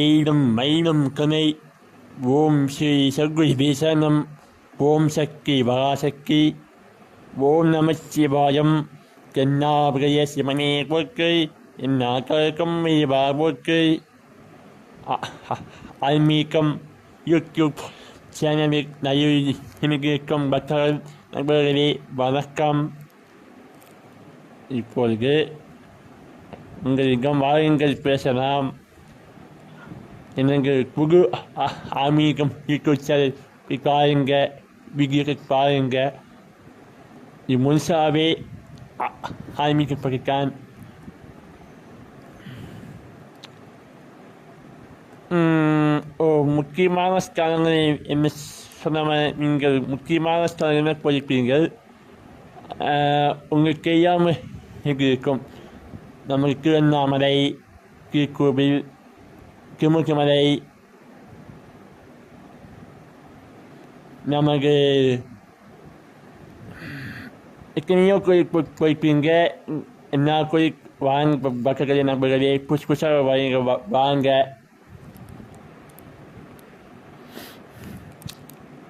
ஈடும் மயிலும் கனை ஓம் ஸ்ரீ சகுரி பீசனம் ஓம் சக்தி பராசக்தி ஓம் நமச்சிவாயம் சிவாயம். தென்னாபிரிய சிவனே போக்கை என்னாக்கழக்கம் மீவா போக்கை ஆன்மீகம் யூடியூப் சேனலில் நலில் பக்தர்கள் நண்பர்களே வணக்கம். இப்பொழுது உங்களிடம் வாருங்கள் பேசலாம். எனக்கு புது ஆ- ஆன்மீகம் யூடியூப் பாருங்க வீடியோக்கு பாருங்க இது முழுசாவே ஆ- ஓ முக்கியமான ஸ்தலங்களை என்ன சொன்ன நீங்கள் முக்கியமான ஸ்தலங்களை படிப்பீர்கள் உங்களுக்கு தெரியாமல் இருக்கும்? நமக்கு திருவண்ணாமலை திருக்கோவில் திருமுகமலை நமக்கு எத்தனையோ குறிப்பு போய் என்ன குறி வாங்க பக்கங்களே நண்பர்களே புதுசு புதுசாக வாங்க வாங்க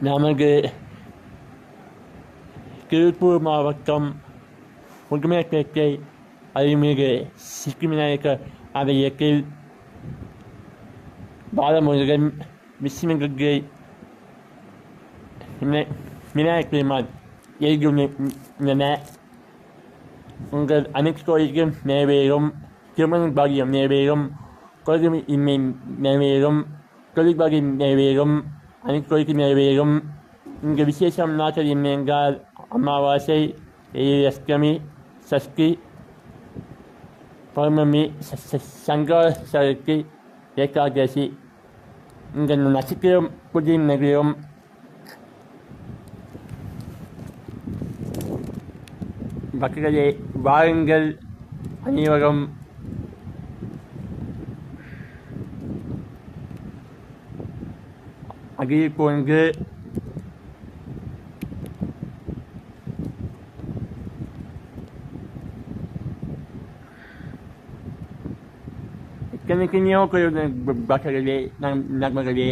நமக்கு திருப்பூர் மாவட்டம் உடுமலைப்பேட்டை அருள்மிகு சிக்கி விநாயகர் ஆலயத்தில் பாலமுருகன் விஸ்வகங்கை விநாயகர் பெருமான் எழுதுள்ளன உங்கள் அனைத்து கோயிலும் நிறைவேறும் திருமண பாகியம் நிறைவேறும் கொள்கை இன்மை நிறைவேறும் தொழில் பாகியம் நிறைவேறும் அனைத்து கோயிலுக்கும் நிறைவேறும் இங்கு விசேஷம் நாட்கள் என்னென்றால் அமாவாசை அஷ்டமி சஷ்டி பௌர்ணமி ச- ச- சங்கர சதுர்த்தி ஏகாதசி இந்த நட்சத்திரம் புதிய நகரம் பக்தர்களே வாருங்கள். அனைவரும். அகில் போன்று எத்தனைக்கையோ பக்தர்களே நம் நண்பர்களே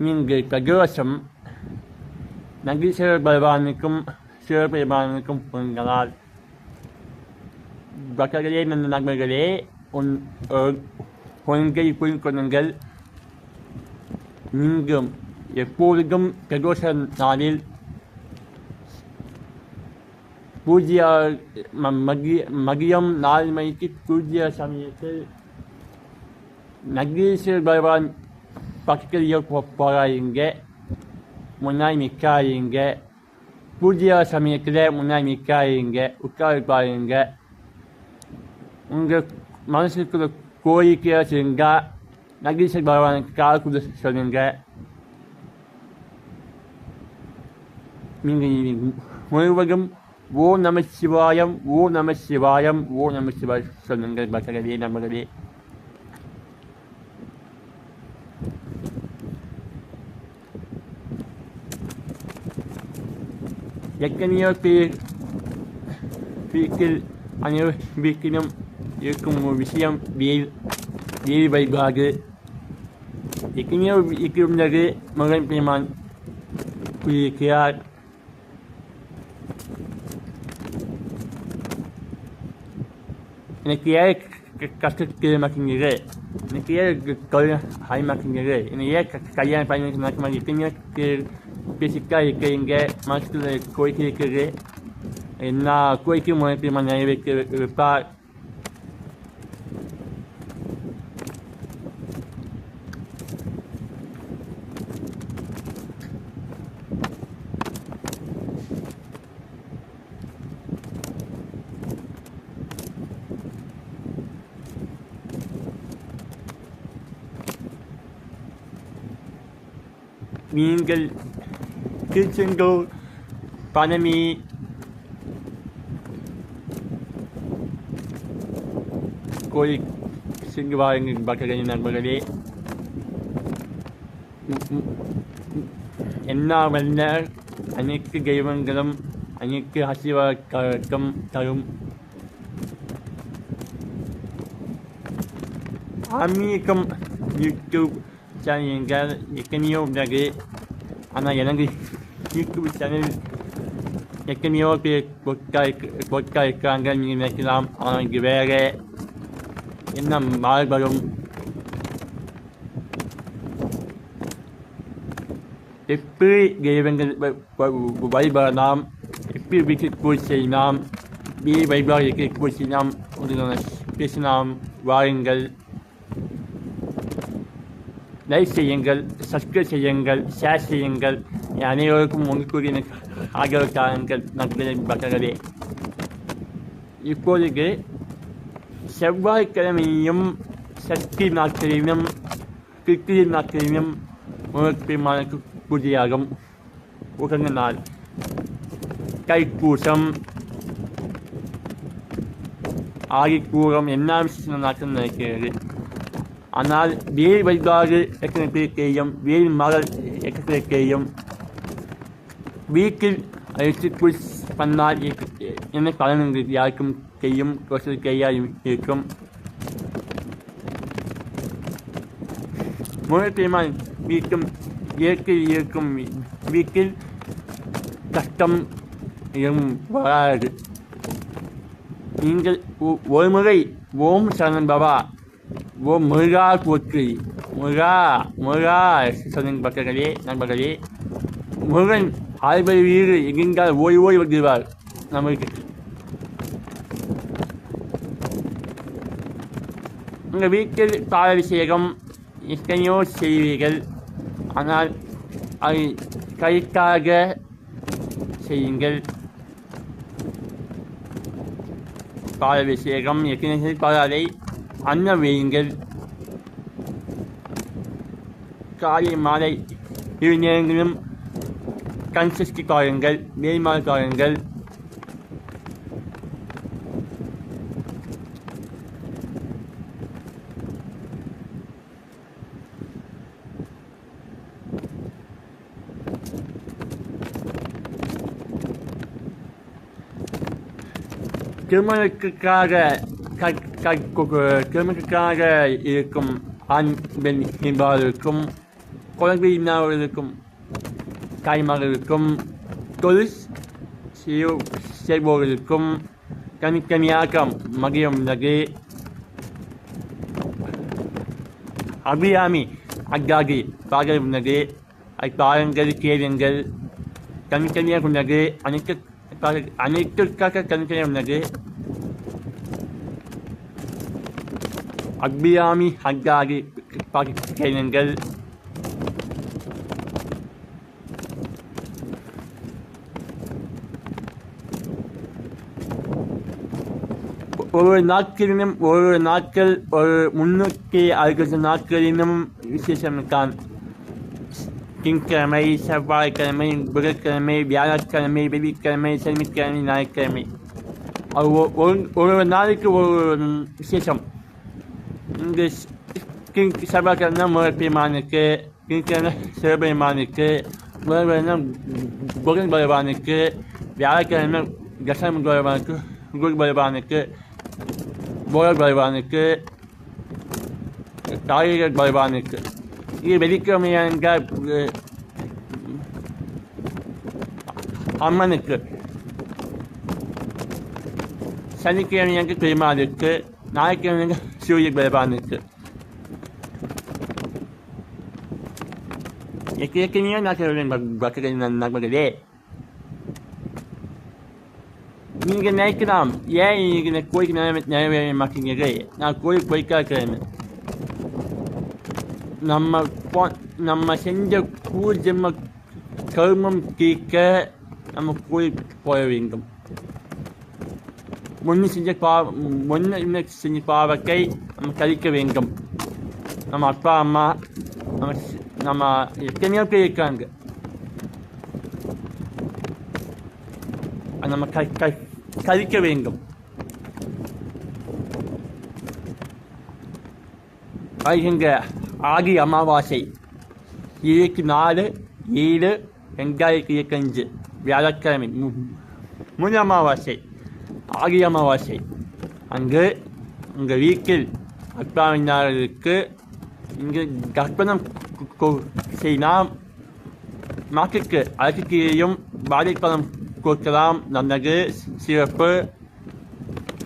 நீங்கள் பிரதோஷம் நகீஸ்வர பகவானுக்கும் சிவபெருமானுக்கும் பொங்கலால் பக்தர்களே நல்ல நண்பர்களே உன் ஒன்றை புரிந்து கொள்ளுங்கள் நீங்களும் எப்பொழுதும் பிரதோஷ நாளில் பூஜ்ய ம- மகியம் நாலு மணிக்கு பூஜ்ய சமயத்தில் நகீஸ்வர் பகவான் பக்கத்தில் போ போகாதீங்க முன்னாடி நிற்காதீங்க பூஜ்ய சமயத்தில் முன்னாடி நிற்காதீங்க உட்கார் பாருங்க உங்கள் மனசுக்குள்ள கோரிக்கையாக செஞ்சால் நகீஸ்வர் பகவானுக்கு கால் கொடுத்து சொல்லுங்கள் நீங்கள் முழுவதும் ஓ நம சிவாயம் ஓ நம சிவாயம் ஓ நம சிவாயம் சொல்லுங்கள் பக்தர்களே நம்மளே எத்தனையோ பேர் வீட்டில் அனைவர் வீட்டிலும் இருக்கும் ஒரு விஷயம் வேல் வேல் வழிபாடு எத்தனையோ இருக்கின்றது மகன் பெருமான் கூறியிருக்கிறார் எனக்கு ஏன் கஷ்டத்தில் மாட்டேங்குது எனக்கு ஏன் கல்யாணம் ஆக மாட்டேங்குது என்னை ஏன் கல்யாணம் பண்ணி நடக்க மாட்டேங்குது எத்தனையோ பேசிக்கா இருக்கிறீங்க மனசில் கோரிக்கை இருக்குது எல்லா கோரிக்கையும் முறைக்கு நிறைவேற்ற வைப்பார். நீங்கள் திருச்செந்தூர் பழனி கோயில் சென்று வாருங்கள் பக்தர்களின் நண்பர்களே. என்ன வந்த எல்லா வல்ல அனைத்து தெய்வங்களும் அனைத்து ஆசீர்வாதம் தரும். ஆன்மீகம் யூடியூப் சேனல்கள் எத்தனையோ உள்ளது ஆனால் எனக்கு யூடியூப் சேனல் எத்தனையோ பேர் கொக்கா கொக்கா இருக்காங்க நீங்கள் நினைக்கலாம் ஆனால் இங்கே வேறு என்ன மாறுபடும் எப்படி தெய்வங்கள் வழிபடலாம் எப்படி வீட்டு பூஜை செய்யலாம் வீ வழிபாடு பூஜை செய்யலாம் பேசலாம் வாருங்கள் லைக் செய்யுங்கள் சப்ஸ்கிரைப் செய்யுங்கள் ஷேர் செய்யுங்கள் என் அனைவருக்கும் உங்களுக்கு எனக்கு ஆதரவு தாருங்கள் நண்பர்களே மக்களே இப்பொழுது செவ்வாய்க்கிழமையும் சக்தி நாட்களிலும் கிருத்திகை நாட்களிலும் முகப்பெருமானுக்கு பூஜையாகும் உகந்த நாள் தைப்பூசம் ஆகிக்கூறம் எல்லா விசேஷ நாட்கள் நடக்கிறது ஆனால் வேல் வழிபாடு எத்தனை வேல் மகள் எத்தனை வீட்டில் அழைத்து பண்ணால் என்ன பலன்கள் யாருக்கும் செய்யும் ஒரு இருக்கும். முகப்பெருமான் வீட்டும் இயற்கை இருக்கும் வீட்டில் கஷ்டம் எதுவும் வராது. நீங்கள் ஒ- ஒரு முறை ஓம் சரணன் பவா. ஓ முருகா போற்றி முருகா முருகா சொன்ன பக்கங்களே நண்பர்களே முருகன் ஆய்வை வீடு எங்கெங்கால் ஓய் ஓய் வருகிறார் நம்மளுக்கு உங்கள் வீட்டில் பாலாபிஷேகம் எத்தனையோ செய்வீர்கள் ஆனால் அதை கைக்காக செய்யுங்கள் பாலாபிஷேகம் எத்தனை பாலாலை வையுங்கள் காலை மாலை இரு நேரங்களிலும் கண் சஷ்டி காலங்கள் மேல்மால் காலங்கள். திருமணத்துக்காக கை க- இருக்கும் ஆண் பெண் என்பவர்களுக்கும் குழந்தை இல்லாதவர்களுக்கும் தாய்மார்களுக்கும் தொழில் செய்ய- செய்பவர்களுக்கும் தனித்தனியாக மகிழம் உள்ளது அபிராமி அக்காகி பாடல் உள்ளது அது பாருங்கள் கேளுங்கள் தனித்தனியாக உள்ளது அனைத்து அனைத்துக்காக தனித்தனியாக உள்ளது அபிராமி அக்காகி பாடல் கேளுங்கள் ஒரு நாட்களிலும் ஒரு நாட்கள் ஒரு முன்னூற்றி அறுபது நாட்களிலும் விசேஷம் தான் திங்கட்கிழமை செவ்வாய்க்கிழமை புதன்கிழமை வியாழக்கிழமை வெள்ளிக்கிழமை சனிக்கிழமை ஞாயிற்றுக்கிழமை அது ஒ- ஒரு ஒரு நாளைக்கு ஒரு விசேஷம் quem sabe aquela minha mãe permanecer, quem quer ser permanecer, böyle benim bugün böyle banıkı, bir ara kendime geçen böyle banıkı, bugün böyle banıkı, böyle böyle banıkı, daha iyi böyle banıkı. İyi belikiyorum yani gel, anmanıkı. Sen iki yerin yankı kıyma adıkı, naik yerin yankı இது வெள்ளிக்கிழமையாங்க அம்மனுக்கு சனிக்கிழமையாங்க பெருமாளுக்கு ஞாயிற்றுக்கிழமையாங்க சூரிய பகவானுக்கு ஏற்கனவே நான் சொல்றேன் பக்தர்கள் நண்பர்களே நீங்க நினைக்கலாம் ஏன் நீங்க இந்த கோயிலுக்கு நிறைவே நிறைவேற மாட்டீங்க நான் கோயில் போய்க்கா இருக்கிறேன் நம்ம போ- நம்ம செஞ்ச பூஜ்ஜம கர்மம் தீர்க்க நம்ம கோயில் போய வேண்டும் முன்னு செஞ்ச பா முன்ன செஞ்ச பாவத்தை நம்ம கழிக்க வேண்டும் நம்ம அப்பா அம்மா நம்ம நம்ம எத்தனையோ பேர் இருக்காங்க நம்ம க க கழிக்க வேண்டும் வருகின்ற ஆகி அமாவாசை இருபத்தி நாலு ஏழு ரெண்டாயிரத்தி இருபத்தஞ்சு வியாழக்கிழமை மு- முன் அமாவாசை ஆகி அமாவாசை. அங்கு உங்கள் வீட்டில் அப்பாவினாருக்கு இங்கு கற்பனம் செய்யலாம் நாட்டுக்கு அழகுக்கீரையும் வாழைப்பழம் கொடுக்கலாம். நல்லது சிறப்பு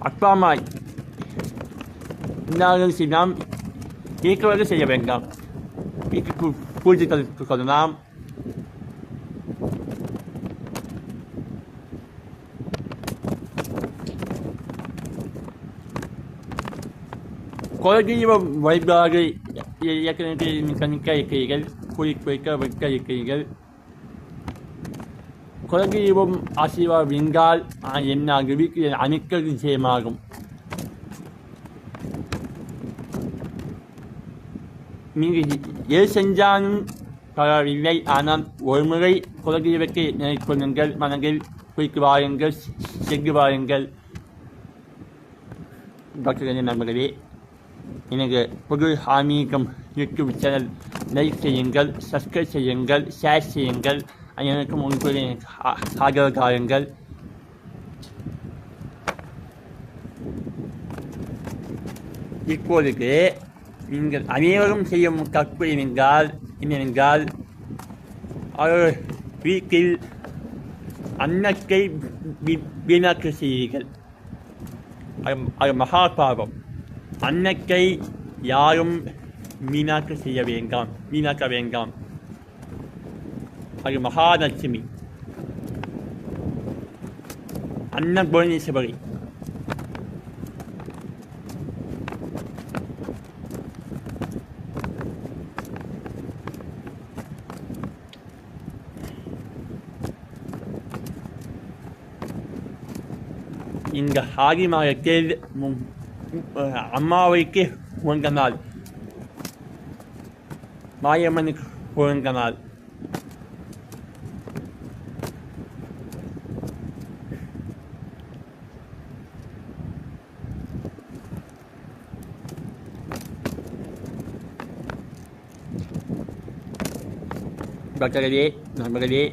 அப்பாமாய் அம்மா செய்யலாம். இயக்குவது செய்ய வேண்டாம். வீட்டுக்கு பூஜைகள் கொள்ளலாம். குலதெய்வ வைப்பாக ஏற்கனவே கணிக்க இருக்கிறீர்கள் குறிப்பிக்க வைக்க இருக்கிறீர்கள் குலதெய்வம் ஆசீர்வாதம் என்றால் என்ன வீட்டில் அணிக்க நிச்சயமாகும் நீங்கள் எது செஞ்சாலும் பரவாயில்லை ஆனால் ஒருமுறை குலதெய்வத்தை நினைக்கொள்ளுங்கள் மனதில் குறித்து வாருங்கள் சென்று வாருங்கள். டாக்டர் நண்பர்களே எனக்கு புது ஆன்மீகம் யூடியூப் சேனல். லைக் செய்யுங்கள் சப்ஸ்கிரைப் செய்யுங்கள் ஷேர் செய்யுங்கள். அனைவருக்கும் உங்களுடைய ஆதரவு தாருங்கள் இப்போதுக்கு நீங்கள் அனைவரும் செய்யும் தப்பு என்றால் என்னவென்றால் அவர் வீட்டில் அன்னத்தை வி- வீணாக்க செய்வீர்கள். அது- அது மகா பாவம் அன்னக்கை யாரும் மீனாக்க செய்ய வேண்டாம் மீனாக்க வேண்டாம். அது மகாலட்சுமி. அன்னபுவனேஸ்வரி இந்த ஆடி மாதத்தில் அம்மாவைக்கு உங்க நாள் மாயம்மனுக்கு உங்க நாள் பக்தர்களே நண்பர்களே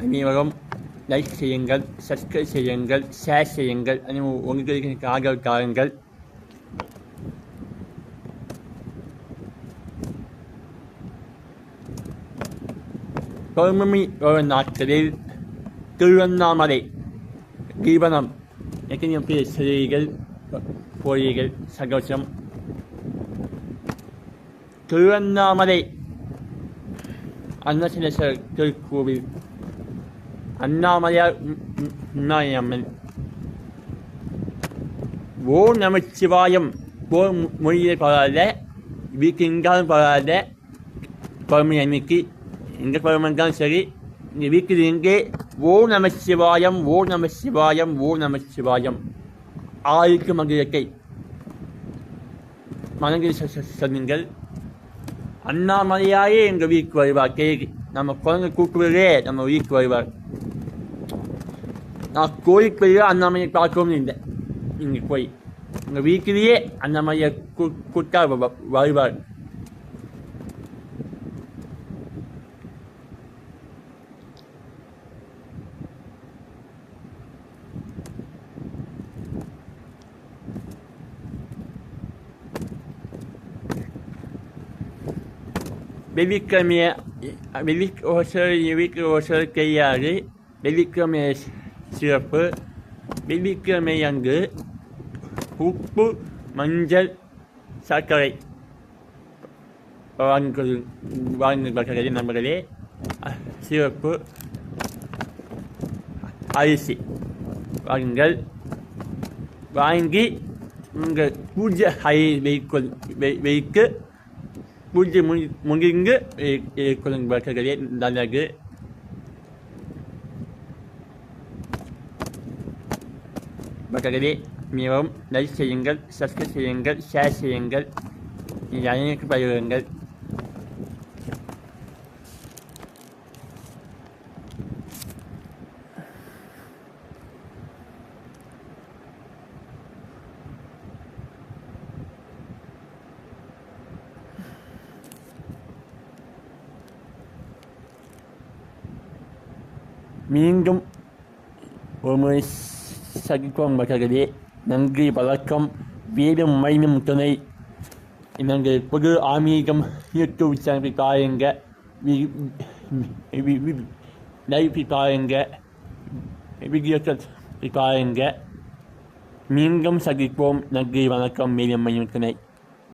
அனைவரும் லைக் செய்யுங்கள் சப்ஸ்கிரைப் செய்யுங்கள் ஷேர் செய்யுங்கள் அனைவரும் உங்களுக்கு எனக்கு ஆதரவு தாருங்கள் பௌர்ணமி ஒரு நாட்களில் திருவண்ணாமலை தீபனம் எத்தனையோ பேர் சிலைகள் கோயில்கள் சந்தோஷம் திருவண்ணாமலை அன்னசிலேஸ்வரர் திருக்கோவில் அண்ணாமலையார் அம்மன் ஓ நமச்சிவாயம் ஓ மொழியில் பரவாயில்ல வீட்டு எங்காலும் பரவாயில்ல பருமன் அன்னைக்கு. எங்கே இருந்தாலும் சரி இந்த வீட்டில் எங்கே ஓ நமச்சிவாயம் ஓ நமச்சிவாயம் ஓ நமச்சிவாயம் ஆயிருக்கு மகிழக்கை மனதில் சொ- சொன்னுங்கள். அண்ணாமலையாயே எங்கள் வீட்டுக்கு வருவார். கேள்வி நம்ம குழந்தை கூப்பிடுறே நம்ம வீட்டுக்கு வருவார். நான் கோயிலுக்கு போய் அண்ணாமலையை பார்க்கவும் இல்லை இங்கே போய் எங்கள் வீட்டிலேயே அண்ணாமலையை கூ கூட்டா வ- வ- வருவார் வெள்ளிக்கிழமைய வெள்ளி ஓசல் வீட்டு ஓசல் கையாறு வெள்ளிக்கிழமை சிறப்பு வெள்ளிக்கிழமை அங்கு உப்பு மஞ்சள் சர்க்கரை. வாங்கி வாங்குகிறார்களே நண்பர்களே. சிறப்பு அரிசி. வாங்குங்கள். வாங்கி உங்கள் பூஜை அறை வைக்கொள் வை- பூஜை முடி முடிந்து கொள்ளுங்களே நல்லது. மக்களே மிகவும் லைக் செய்யுங்கள் சப்ஸ்கிரைப் செய்யுங்கள் ஷேர் செய்யுங்கள் இது அனைவருக்கு பகிருங்கள் மீண்டும் ஒரு முறை சகிப்போம் மக்களே நன்றி வழக்கம் வீடும் மைனும் துணை. நாங்கள் பொது ஆன்மீகம் யூடியூப் சேனல் பாருங்க லைஃப் பாருங்க வீடியோக்கள் பாருங்க மீண்டும் சகிப்போம் நன்றி வணக்கம். மேலும் மையும் துணை.